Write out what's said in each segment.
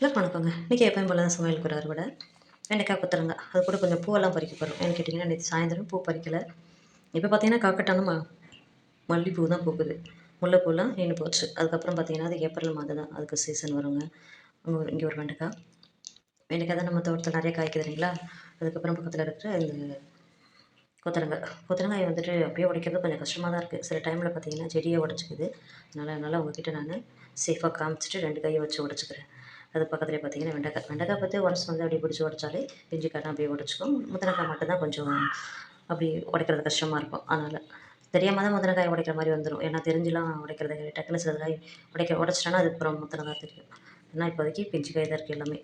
இல்லை வணக்கங்க இன்றைக்கி எப்பயும் போல தான் சமையல் ஒரு அறுவடை வெண்டைக்காய் கொத்தரங்காய் அது கூட கொஞ்சம் பூவெல்லாம் பறிக்க போகிறோம் ஏன்னு கேட்டிங்கன்னா நேற்று சாயந்தரம் பூ பறிக்கலை. இப்போ பார்த்தீங்கன்னா காக்கட்டான ம மல்லிப்பூ தான் பூக்குது. முல்லைப்பூலாம் நின்று போச்சு. அதுக்கப்புறம் பார்த்தீங்கன்னா அது ஏப்ரல் மாதம் தான். அதுக்கு சீசன் வருங்க. அங்கே ஒரு இங்கே ஒரு வெண்டைக்காய். வெண்டைக்காய் தான் நம்ம தோட்டத்தில் நிறைய காய்க்குது இல்லைங்களா? அதுக்கப்புறம் பக்கத்தில் இருக்கிற இந்த கொத்தரங்காய் கொத்தரங்காய் வந்துட்டு அப்படியே உடைக்கிறது கொஞ்சம் கஷ்டமாக தான் இருக்குது சில டைமில் பார்த்தீங்கன்னா செடியை உடச்சிக்குது. அதனால் அதனால் உங்ககிட்ட நான் சேஃபாக காமிச்சிட்டு ரெண்டு கையை வச்சு உடச்சிக்கிறேன். அது பக்கத்துலேயே பார்த்தீங்கன்னா வெண்டைக்காய் வெண்டைக்காய் பற்றி உடச்சி வந்து அப்படியே பிடிச்சி உடச்சாலே பிஞ்சு காய் அப்படியே உடச்சிக்கும். முத்தினக்காய் மட்டும்தான் கொஞ்சம் அப்படி உடைக்கிறது கஷ்டமாக இருக்கும். அதனால் தெரியாமல் தான் முத்தினக்காய் உடைக்கிற மாதிரி வந்துடும் ஏன்னா தெரிஞ்சுலாம் உடைக்கிறது டக்குன்னு சில காய் உடைக்க உடச்சிட்டோன்னா அது அப்புறம் முத்தினக்காய் தெரியும். ஏன்னா இப்போதைக்கு பிஞ்சு காய் தான் இருக்குது எல்லாமே.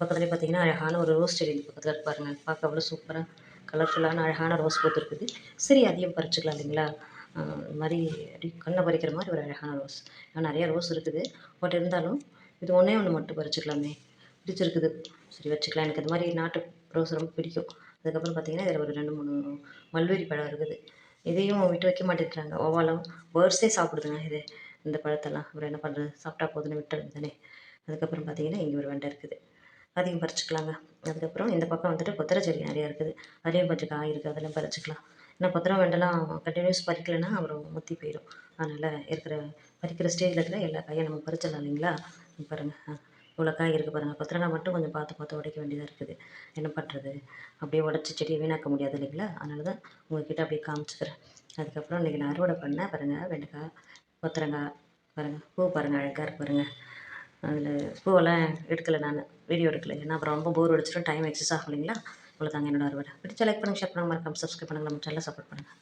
பக்கத்துலேயே பார்த்தீங்கன்னா அழகான ஒரு ரோஸ் செடி பக்கத்தில் இருப்பாருங்க பார்க்க அவ்வளோ சூப்பராக கலர்ஃபுல்லான அழகான ரோஸ் பூத்து இருக்குது சரி அதையும் பறிச்சுக்கலாம் இல்லைங்களா? இது மாதிரி அப்படி கண்ணை பறிக்கிற மாதிரி ஒரு அழகான ரோஸ். ஏன்னா நிறையா ரோஸ் இருக்குது. பட் இருந்தாலும் இது ஒன்றே ஒன்று மட்டும் பறிச்சுக்கலாமே. பிடிச்சிருக்குது. சரி வச்சுக்கலாம். எனக்கு இந்த மாதிரி நாட்டு ரோஸ் ரொம்ப பிடிக்கும். அதுக்கப்புறம் பார்த்திங்கன்னா இதில் ஒரு ரெண்டு மூணு மல்வெரி பழம் இருக்குது. இதையும் விட்டு வைக்க மாட்டேங்கிறாங்க. ஒவ்வாலும் பேர்ட்ஸே சாப்பிடுதுங்க இது. இந்த பழத்தெல்லாம். அப்புறம் என்ன பண்ணுறது சாப்பிட்டா போதுன்னு விட்டுறது தானே. அதுக்கப்புறம் பார்த்திங்கன்னா இங்கே ஒரு வெண்டை இருக்குது. அதையும் பறிச்சுக்கலாங்க. அதுக்கப்புறம் இந்த பக்கம் வந்துட்டு கொத்தரை செடி நிறையா இருக்குது. அதுலேயும் கொஞ்சம் காய் இருக்குது அதெல்லாம் பறிச்சுக்கலாம். ஏன்னா கொத்தரை வெண்டெல்லாம் கண்டினியூஸ் பறிக்கலைன்னா அப்புறம் முத்தி போயிடும் அதனால் இருக்கிற பறிக்கிற ஸ்டேஜில் இருக்கிற எல்லா காயும் நம்ம பறிச்சிடலாம் இல்லைங்களா? பாருங்கள் இவ்வளோ காய் இருக்குது பாருங்கள் கொத்தரங்காய் மட்டும் கொஞ்சம் பார்த்து பார்த்து உடைக்க வேண்டியதாக இருக்குது. என்ன பண்ணுறது அப்படியே உடச்சி செடியை வீணாக்க முடியாது இல்லைங்களா? அதனால தான் உங்கள்கிட்ட அப்படியே காமிச்சிக்கிறேன். அதுக்கப்புறம் இன்றைக்கி நான் அறுவடை பண்ணேன் பாருங்கள் வெண்டைக்காய் கொத்தரங்காய் பாருங்கள் பூ பாருங்கள் அழகாக இருக்கு பாருங்கள் அதில் பூவெல்லாம் எடுக்கலை நான். வீடியோ எடுக்கலை. ஏன்னா அப்புறம் ரொம்ப போர் அடிச்சிடும் டைம் எக்ஸஸ் ஆகும் இல்லைங்களா? இவ்வளோ தாங்க என்னோட அறுவடை. பிடிச்ச லைக் பண்ணுங்கள் ஷேர் பண்ணுங்கள் மறக்காமல் சப்ஸ்கிரைப் பண்ணுங்கள் நம்ம சேனலை சப்போர்ட் பண்ணுங்கள்